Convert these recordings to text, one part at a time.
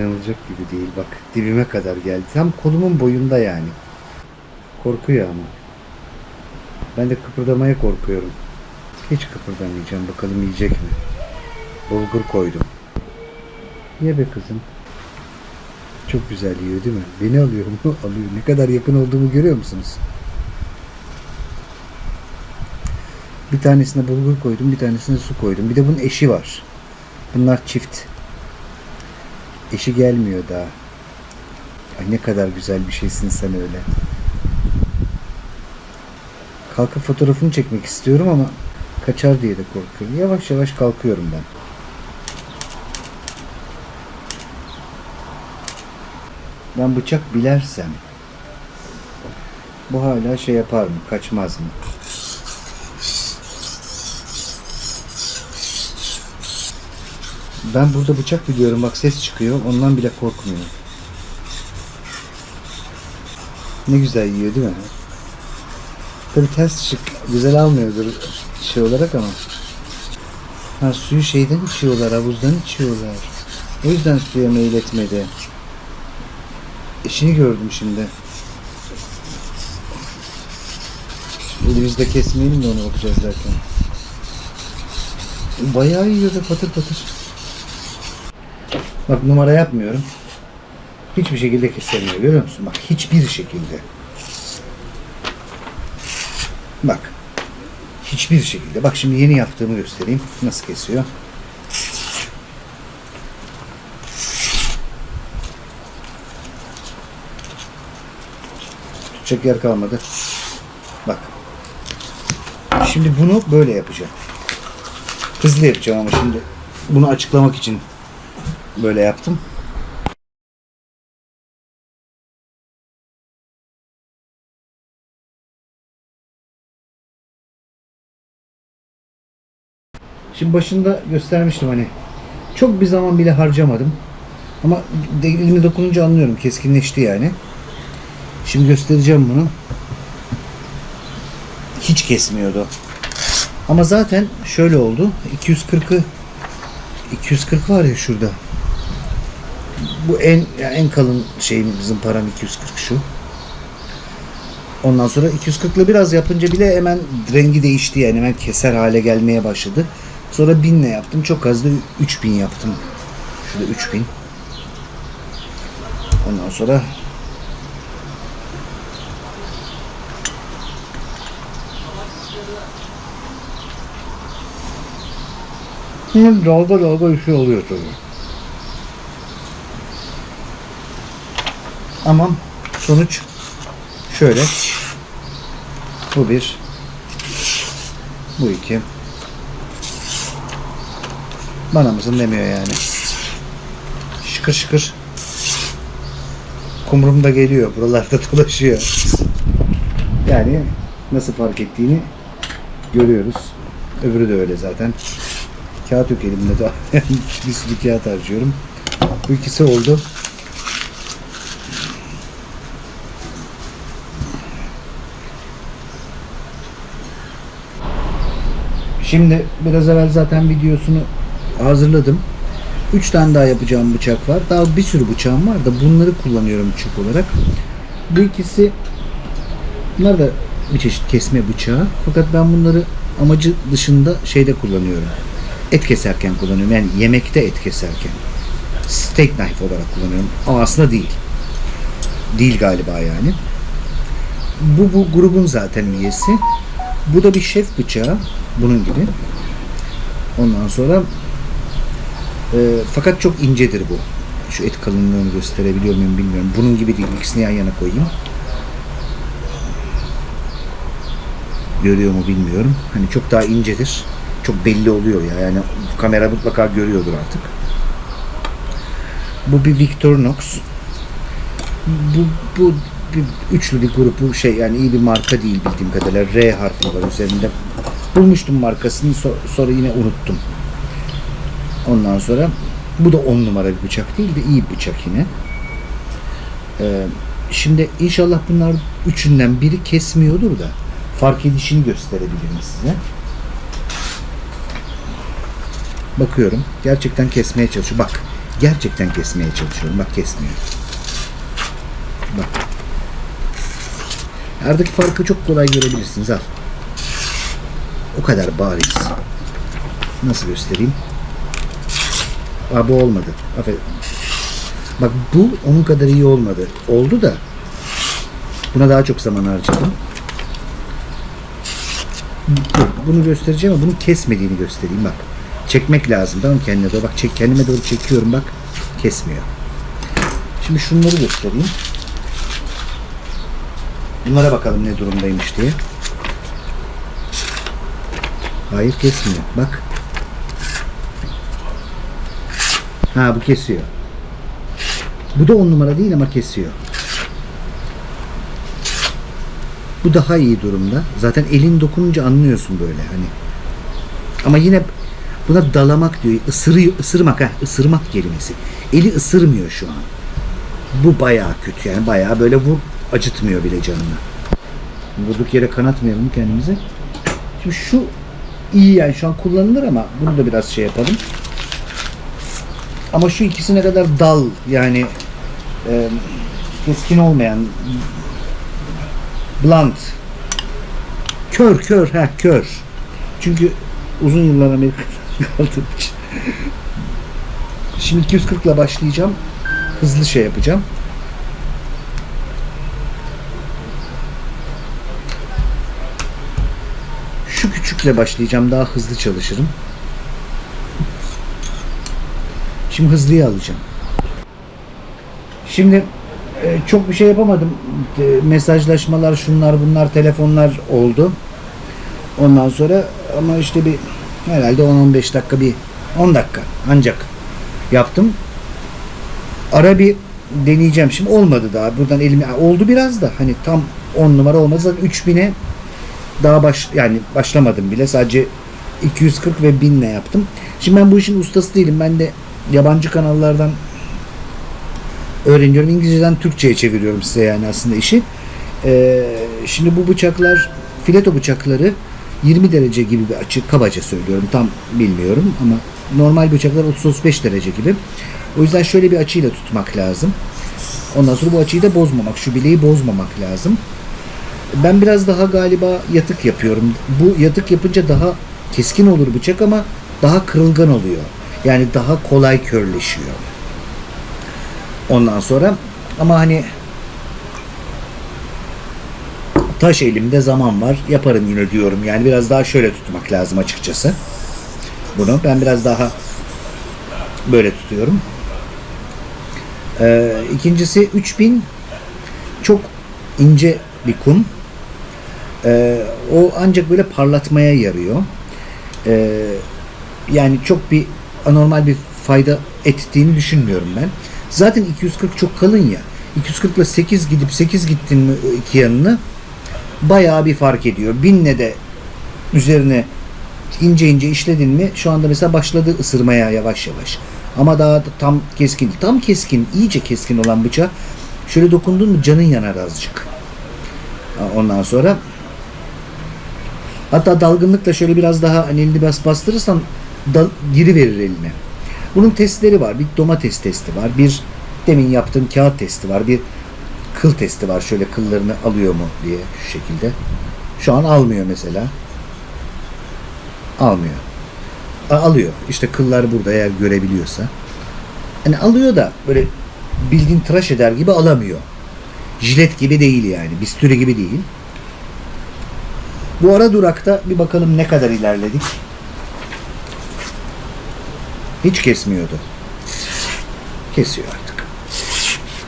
İnanılacak gibi değil. Bak dibime kadar geldi. Tam kolumun boyunda yani. Korkuyor ama. Ben de kıpırdamaya korkuyorum. Hiç kıpırdamayacağım. Bakalım yiyecek mi? Bulgur koydum. Ye be kızım. Çok güzel yiyor değil mi? Beni alıyor mu? Alıyor. Ne kadar yakın olduğumu görüyor musunuz? Bir tanesine bulgur koydum, bir tanesine su koydum. Bir de bunun eşi var. Bunlar çift. Eşi gelmiyor daha. Ay ne kadar güzel bir şeysin sen öyle. Kalkıp fotoğrafını çekmek istiyorum ama kaçar diye de korkuyorum. Yavaş yavaş kalkıyorum ben. Ben bıçak bilersem bu hala şey yapar mı? Kaçmaz mı? Ben burada bıçak biliyorum. Bak ses çıkıyor. Ondan bile korkmuyor. Ne güzel yiyor değil mi? Tabi ters çık. Güzel almıyordur şey olarak ama. Ha suyu şeyden içiyorlar. Havuzdan içiyorlar. O yüzden suya meyil etmedi. İşini gördüm şimdi. Elimizde kesmeyelim de ona bakacağız zaten. Bayağı yiyordu patır patır. Bak numara yapmıyorum. Hiçbir şekilde kesemiyor. Görüyor musun? Bak hiçbir şekilde. Bak. Hiçbir şekilde. Bak şimdi yeni yaptığımı göstereyim. Nasıl kesiyor. Tutacak yer kalmadı. Bak. Şimdi bunu böyle yapacağım. Hızlı yapacağım ama şimdi bunu açıklamak için böyle yaptım. Şimdi başında göstermiştim hani çok bir zaman bile harcamadım. Ama elime dokununca anlıyorum keskinleşti yani. Şimdi göstereceğim bunu. Hiç kesmiyordu. Ama zaten şöyle oldu. 240'ı 240 var ya şurada. Bu en yani en kalın şeyim bizim param 240 şu. Ondan sonra 240'lı biraz yapınca bile hemen rengi değişti yani hemen keser hale gelmeye başladı. Sonra 1000'le yaptım. Çok az da 3000 yaptım. Şurada 3000. Ondan sonra Hı, dalga dalga bir şey oluyor tabii. Ama sonuç şöyle. Bu bir. Bu iki. Bana mısın demiyor yani. Şıkır şıkır. Kumrum da geliyor. Buralarda dolaşıyor. Yani nasıl fark ettiğini görüyoruz. Öbürü de öyle zaten. Kağıt yok elimde daha. bir sürü kağıt harcıyorum. Bu ikisi oldu. Şimdi biraz evvel zaten videosunu hazırladım. 3 tane daha yapacağım bıçak var. Daha bir sürü bıçağım var da bunları kullanıyorum bıçak olarak. Bu ikisi bunlar da bir çeşit kesme bıçağı. Fakat ben bunları amacı dışında şeyde kullanıyorum. Et keserken kullanıyorum. Yani yemekte et keserken. Steak knife olarak kullanıyorum. Ama aslında değil. Değil galiba yani. Bu bu grubun zaten üyesi. Bu da bir şef bıçağı. Bunun gibi. Ondan sonra e, fakat çok incedir bu. Şu et kalınlığını gösterebiliyor muyum bilmiyorum. Bunun gibi değil. İkisini yan yana koyayım. Görüyor mu bilmiyorum. Hani çok daha incedir. Çok belli oluyor ya. Yani kamera mutlaka görüyordur artık. Bu bir Victorinox. Bu, bu bir üçlü bir grup bu şey yani iyi bir marka değil bildiğim kadarıyla R harfi var üzerinde. Bulmuştum markasını so- sonra yine unuttum. Ondan sonra bu da on numara bir bıçak değil de iyi bir bıçak yine. Ee, şimdi inşallah bunlar üçünden biri kesmiyordur da fark edişini gösterebilirim size. Bakıyorum. Gerçekten kesmeye çalışıyor. Bak Gerçekten kesmeye çalışıyorum. Bak kesmiyor. Bak. Aradaki farkı çok kolay görebilirsiniz. Al. O kadar bariz. Nasıl göstereyim? Aa, bu olmadı. Affedin. Bak bu onun kadar iyi olmadı. Oldu da buna daha çok zaman harcadım. Bunu göstereceğim ama bunu kesmediğini göstereyim bak. Çekmek lazım tamam kendine doğru. Bak çek, kendime doğru çekiyorum bak. Kesmiyor. Şimdi şunları göstereyim. Bunlara bakalım ne durumdaymış diye. Hayır kesmiyor. Bak. Ha bu kesiyor. Bu da on numara değil ama kesiyor. Bu daha iyi durumda. Zaten elin dokununca anlıyorsun böyle hani. Ama yine buna dalamak diyor. Isırıyor, ısırmak ha, ısırmak kelimesi. Eli ısırmıyor şu an. Bu bayağı kötü yani bayağı böyle vur acıtmıyor bile canını. Vurduk yere kanatmayalım kendimize. Şimdi şu iyi yani şu an kullanılır ama bunu da biraz şey yapalım. Ama şu ikisine kadar dal yani e, keskin olmayan blunt kör kör ha kör çünkü uzun yıllar Amerika'da kaldığım için şimdi 240 ile başlayacağım hızlı şey yapacağım şu küçükle başlayacağım daha hızlı çalışırım şimdi hızlıyı alacağım Şimdi e, çok bir şey yapamadım. E, mesajlaşmalar, şunlar bunlar, telefonlar oldu. Ondan sonra ama işte bir herhalde 10-15 dakika bir 10 dakika ancak yaptım. Ara bir deneyeceğim. Şimdi olmadı daha. Buradan elimi oldu biraz da hani tam 10 numara. Zaten 3000'e daha baş yani başlamadım bile. Sadece 240 ve 1000 yaptım. Şimdi ben bu işin ustası değilim. Ben de yabancı kanallardan öğreniyorum. İngilizceden Türkçe'ye çeviriyorum size yani aslında işi. Ee, şimdi bu bıçaklar fileto bıçakları 20 derece gibi bir açı kabaca söylüyorum tam bilmiyorum ama normal bıçaklar 30-35 derece gibi. O yüzden şöyle bir açıyla tutmak lazım. Ondan sonra bu açıyı da bozmamak, şu bileği bozmamak lazım. Ben biraz daha galiba yatık yapıyorum. Bu yatık yapınca daha keskin olur bıçak ama daha kırılgan oluyor. Yani daha kolay körleşiyor. Ondan sonra ama hani taş elimde zaman var yaparım yine diyorum. Yani biraz daha şöyle tutmak lazım açıkçası. Bunu ben biraz daha böyle tutuyorum. Ee, ikincisi 3000 çok ince bir kum. Ee, o ancak böyle parlatmaya yarıyor. Ee, yani çok bir anormal bir fayda ettiğini düşünmüyorum ben. Zaten 240 çok kalın ya. 240 ile 8 gidip 8 gittin mi iki yanını bayağı bir fark ediyor. Binle de üzerine ince ince işledin mi şu anda mesela başladı ısırmaya yavaş yavaş. Ama daha da tam keskin. Tam keskin, iyice keskin olan bıçağı şöyle dokundun mu canın yanar azıcık. Ondan sonra hatta dalgınlıkla şöyle biraz daha hani elini bas bastırırsan dal, giri verir eline. Bunun testleri var. Bir domates testi var. Bir demin yaptığım kağıt testi var. Bir kıl testi var. Şöyle kıllarını alıyor mu diye şu şekilde. Şu an almıyor mesela. Almıyor. A- alıyor. İşte kıllar burada eğer görebiliyorsa. Hani alıyor da böyle bildiğin tıraş eder gibi alamıyor. Jilet gibi değil yani. Bisturi gibi değil. Bu ara durakta bir bakalım ne kadar ilerledik. Hiç kesmiyordu. Kesiyor artık.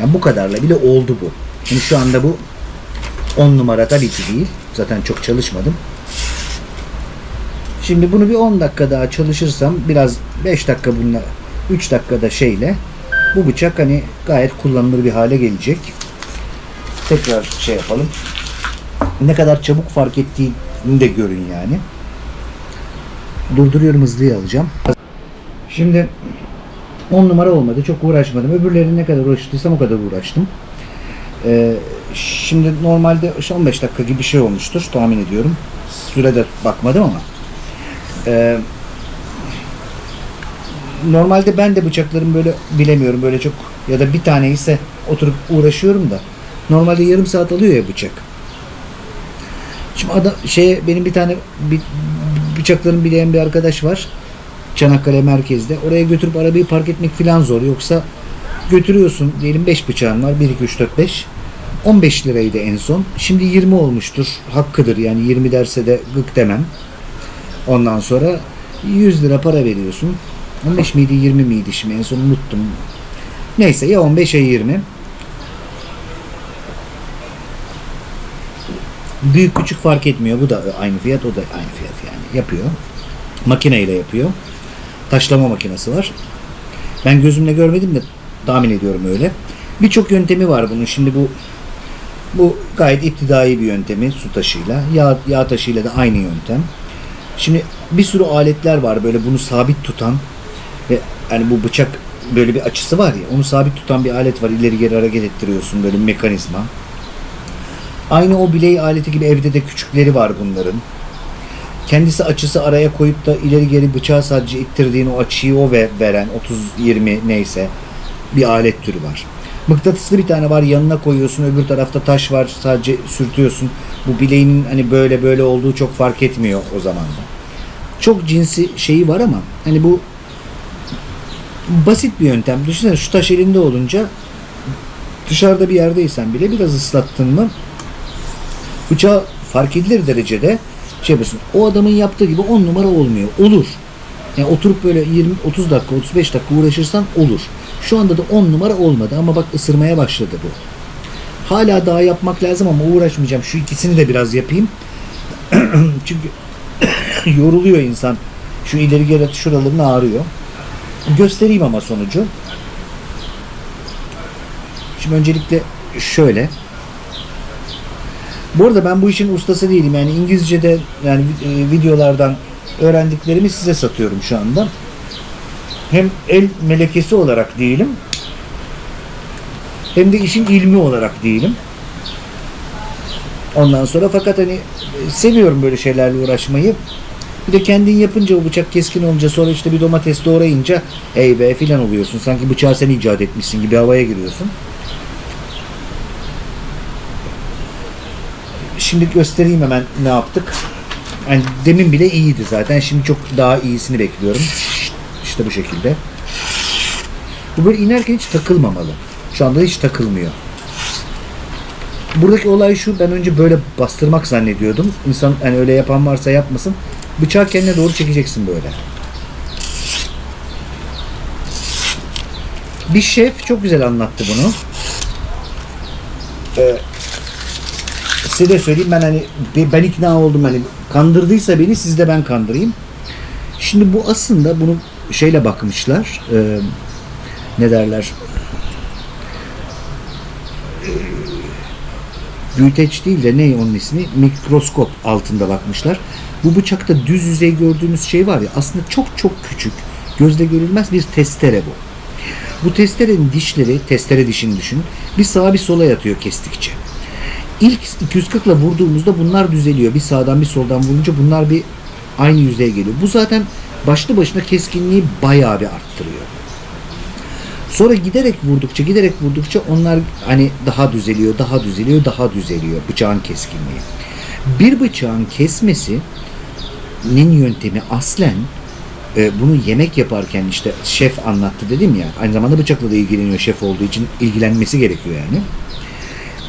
Yani bu kadarla bile oldu bu. Şimdi şu anda bu 10 numara tabii ki değil. Zaten çok çalışmadım. Şimdi bunu bir 10 dakika daha çalışırsam biraz 5 dakika bununla 3 dakikada şeyle bu bıçak hani gayet kullanılır bir hale gelecek. Tekrar şey yapalım. Ne kadar çabuk fark ettiğini de görün yani. Durduruyorum hızlıyı alacağım. Şimdi 10 numara olmadı. Çok uğraşmadım. Öbürleri ne kadar uğraştıysam o kadar uğraştım. Ee, şimdi normalde işte 15 dakika gibi bir şey olmuştur tahmin ediyorum. Sürede bakmadım ama. Ee, normalde ben de bıçaklarımı böyle bilemiyorum böyle çok ya da bir tane ise oturup uğraşıyorum da normalde yarım saat alıyor ya bıçak. Şimdi adam şey benim bir tane bir, bıçaklarını bileyen bir arkadaş var. Çanakkale merkezde. Oraya götürüp arabayı park etmek falan zor. Yoksa götürüyorsun diyelim 5 bıçağın var. 1 2 3 4 5. 15 liraydı en son. Şimdi 20 olmuştur. Hakkıdır yani 20 derse de gık demem. Ondan sonra 100 lira para veriyorsun. 15 miydi 20 miydi şimdi en son unuttum. Neyse ya 15 ya 20. Büyük küçük fark etmiyor. Bu da aynı fiyat, o da aynı fiyat yani. Yapıyor. Makineyle yapıyor. Taşlama makinesi var. Ben gözümle görmedim de tahmin ediyorum öyle. Birçok yöntemi var bunun. Şimdi bu bu gayet iptidai bir yöntemi su taşıyla. Yağ, yağ taşıyla da aynı yöntem. Şimdi bir sürü aletler var böyle bunu sabit tutan ve yani bu bıçak böyle bir açısı var ya onu sabit tutan bir alet var. İleri geri hareket ettiriyorsun böyle bir mekanizma. Aynı o biley aleti gibi evde de küçükleri var bunların. Kendisi açısı araya koyup da ileri geri bıçağı sadece ittirdiğin o açıyı o ve veren 30-20 neyse bir alet türü var. Mıknatıslı bir tane var yanına koyuyorsun öbür tarafta taş var sadece sürtüyorsun. Bu bileğinin hani böyle böyle olduğu çok fark etmiyor o zaman da. Çok cinsi şeyi var ama hani bu basit bir yöntem. Düşünsene şu taş elinde olunca dışarıda bir yerdeysen bile biraz ıslattın mı bıçağı fark edilir derecede şey yapıyorsun. O adamın yaptığı gibi 10 numara olmuyor. Olur. Yani oturup böyle 20 30 dakika 35 dakika uğraşırsan olur. Şu anda da 10 numara olmadı ama bak ısırmaya başladı bu. Hala daha yapmak lazım ama uğraşmayacağım. Şu ikisini de biraz yapayım. Çünkü yoruluyor insan. Şu ileri geri şuralarını ağrıyor. Göstereyim ama sonucu. Şimdi öncelikle şöyle. Bu arada ben bu işin ustası değilim. Yani İngilizce'de yani e, videolardan öğrendiklerimi size satıyorum şu anda. Hem el melekesi olarak değilim. Hem de işin ilmi olarak değilim. Ondan sonra fakat hani e, seviyorum böyle şeylerle uğraşmayı. Bir de kendin yapınca o bıçak keskin olunca sonra işte bir domates doğrayınca ey be filan oluyorsun. Sanki bıçağı sen icat etmişsin gibi havaya giriyorsun. Şimdi göstereyim hemen ne yaptık. Yani demin bile iyiydi zaten. Şimdi çok daha iyisini bekliyorum. İşte bu şekilde. Bu böyle inerken hiç takılmamalı. Şu anda hiç takılmıyor. Buradaki olay şu. Ben önce böyle bastırmak zannediyordum. İnsan yani öyle yapan varsa yapmasın. Bıçağı kendine doğru çekeceksin böyle. Bir şef çok güzel anlattı bunu. Ee, size de söyleyeyim ben hani ben ikna oldum hani kandırdıysa beni siz de ben kandırayım. Şimdi bu aslında bunu şeyle bakmışlar. E, ne derler? E, büyüteç değil de ne onun ismi? Mikroskop altında bakmışlar. Bu bıçakta düz yüzey gördüğümüz şey var ya aslında çok çok küçük. Gözle görülmez bir testere bu. Bu testerenin dişleri, testere dişini düşün. Bir sağa bir sola yatıyor kestikçe. İlk 240 ile vurduğumuzda bunlar düzeliyor. Bir sağdan bir soldan vurunca bunlar bir aynı yüzeye geliyor. Bu zaten başlı başına keskinliği bayağı bir arttırıyor. Sonra giderek vurdukça giderek vurdukça onlar hani daha düzeliyor, daha düzeliyor, daha düzeliyor bıçağın keskinliği. Bir bıçağın kesmesinin yöntemi aslen e, bunu yemek yaparken işte şef anlattı dedim ya aynı zamanda bıçakla da ilgileniyor şef olduğu için ilgilenmesi gerekiyor yani.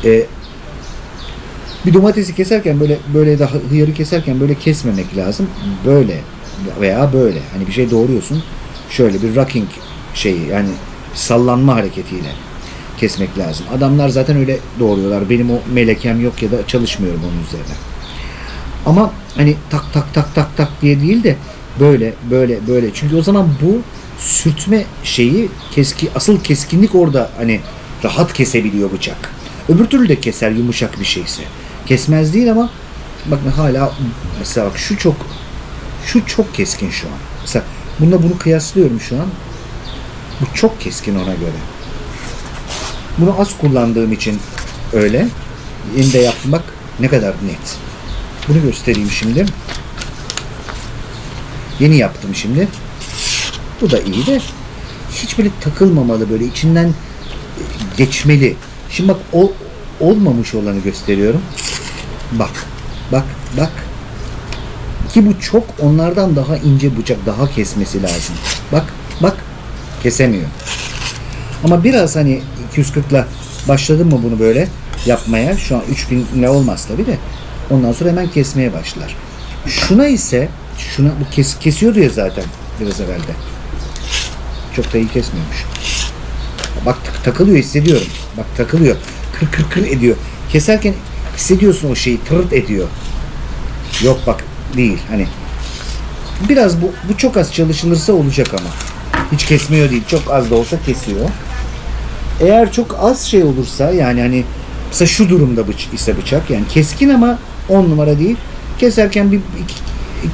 E, bir domatesi keserken böyle böyle daha hıyarı keserken böyle kesmemek lazım. Böyle veya böyle. Hani bir şey doğruyorsun. Şöyle bir rocking şeyi yani sallanma hareketiyle kesmek lazım. Adamlar zaten öyle doğruyorlar. Benim o melekem yok ya da çalışmıyorum onun üzerine. Ama hani tak tak tak tak tak diye değil de böyle böyle böyle. Çünkü o zaman bu sürtme şeyi keski asıl keskinlik orada hani rahat kesebiliyor bıçak. Öbür türlü de keser yumuşak bir şeyse. Kesmez değil ama bakın hala mesela bak şu çok şu çok keskin şu an. Mesela bununla bunu kıyaslıyorum şu an. Bu çok keskin ona göre. Bunu az kullandığım için öyle. Yeni de yaptım bak ne kadar net. Bunu göstereyim şimdi. Yeni yaptım şimdi. Bu da iyi de hiç böyle takılmamalı böyle içinden geçmeli. Şimdi bak o olmamış olanı gösteriyorum. Bak. Bak. Bak. Ki bu çok onlardan daha ince bıçak daha kesmesi lazım. Bak. Bak. Kesemiyor. Ama biraz hani 240'la başladın mı bunu böyle yapmaya şu an 3000 ne olmaz tabi de ondan sonra hemen kesmeye başlar. Şuna ise şuna bu kes, kesiyordu ya zaten biraz evvelde. Çok da iyi kesmiyormuş. Bak tak- takılıyor hissediyorum. Bak takılıyor. Kır kır kır ediyor. Keserken hissediyorsun o şeyi tırt ediyor. Yok bak değil hani. Biraz bu, bu çok az çalışılırsa olacak ama. Hiç kesmiyor değil. Çok az da olsa kesiyor. Eğer çok az şey olursa yani hani mesela şu durumda bıç ise bıçak yani keskin ama 10 numara değil. Keserken bir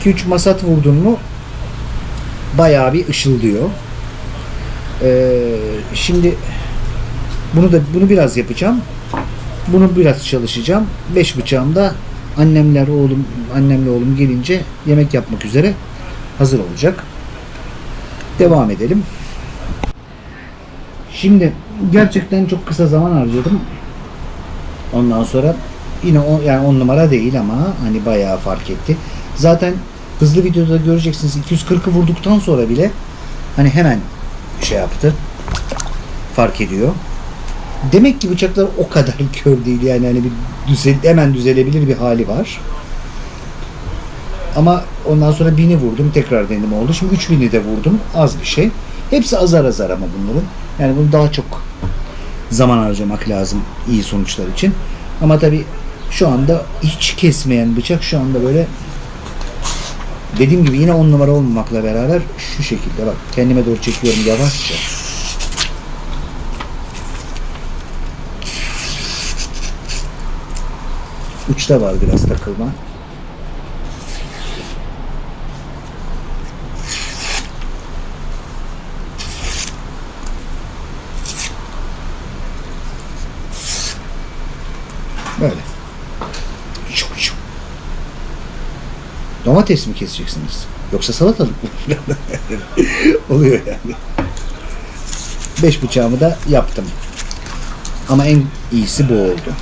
2-3 masat vurdun mu bayağı bir ışıldıyor. Ee, şimdi bunu da bunu biraz yapacağım. Bunu biraz çalışacağım. Beş bıçağımda annemler oğlum annemle oğlum gelince yemek yapmak üzere hazır olacak. Devam edelim. Şimdi gerçekten çok kısa zaman harcadım. Ondan sonra yine o, yani on numara değil ama hani bayağı fark etti. Zaten hızlı videoda göreceksiniz 240'ı vurduktan sonra bile hani hemen şey yaptı. Fark ediyor. Demek ki bıçaklar o kadar kör değil yani hani bir düzel, hemen düzelebilir bir hali var. Ama ondan sonra bini vurdum tekrar denedim oldu. Şimdi 3000'i de vurdum az bir şey. Hepsi azar azar ama bunların. Yani bunu daha çok zaman harcamak lazım iyi sonuçlar için. Ama tabi şu anda hiç kesmeyen bıçak şu anda böyle dediğim gibi yine on numara olmamakla beraber şu şekilde bak kendime doğru çekiyorum yavaşça. Uçta var biraz takılma. Böyle. Şu, şu. Domates mi keseceksiniz? Yoksa salatalık mı? Oluyor yani. Beş bıçağımı da yaptım. Ama en iyisi bu oldu.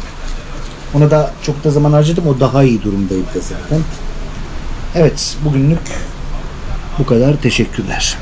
Ona da çok da zaman harcadım. O daha iyi durumdaydı zaten. Evet, bugünlük bu kadar. Teşekkürler.